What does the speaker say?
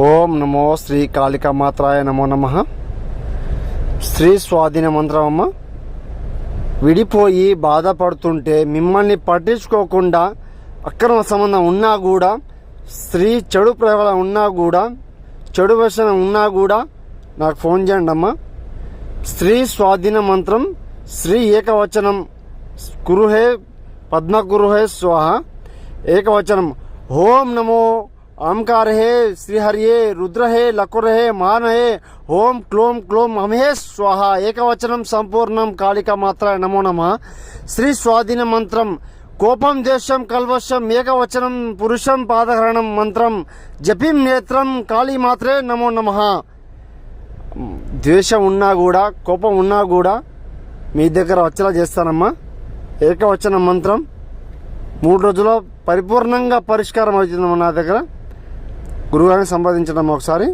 ఓం నమో శ్రీ కాళికామాత్రాయ నమో నమ. శ్రీ స్వాధీన మంత్రమమ్మ. విడిపోయి బాధపడుతుంటే మిమ్మల్ని పట్టించుకోకుండా అక్రమ సంబంధం ఉన్నా కూడా స్త్రీ చెడు ప్రవల ఉన్నా కూడా చెడు వ్యసనం ఉన్నా కూడా నాకు ఫోన్ చేయండి అమ్మ స్త్రీ స్వాధీన మంత్రం శ్రీ ఏకవచనం గురుహే పద్మగురుహే స్వాహ. ఏకవచనం ఓం నమో ओमकार है श्रीहरिये రుద్ర హే లకుర హే మాన హే ఓం క్లోం క్లోం అమహే స్వాహ ఏకవచనం సంపూర్ణం కాళిక మాత్ర నమో నమ శ్రీ స్వాధీన మంత్రం కోపం ద్వేషం కల్వశం ఏకవచనం పురుషం పాదహరణం మంత్రం జపిం నేత్రం కాళీ మాత్రే నమో నమ ద్వేషం ఉన్నా కూడా కోపం ఉన్నా కూడా మీ దగ్గర వచ్చేలా చేస్తానమ్మా. ఏకవచనం మంత్రం. మూడు రోజుల్లో పరిపూర్ణంగా పరిష్కారం అవుతుందమ్మా నా దగ్గర. గురుగారిని సంపాదించడం ఒకసారి.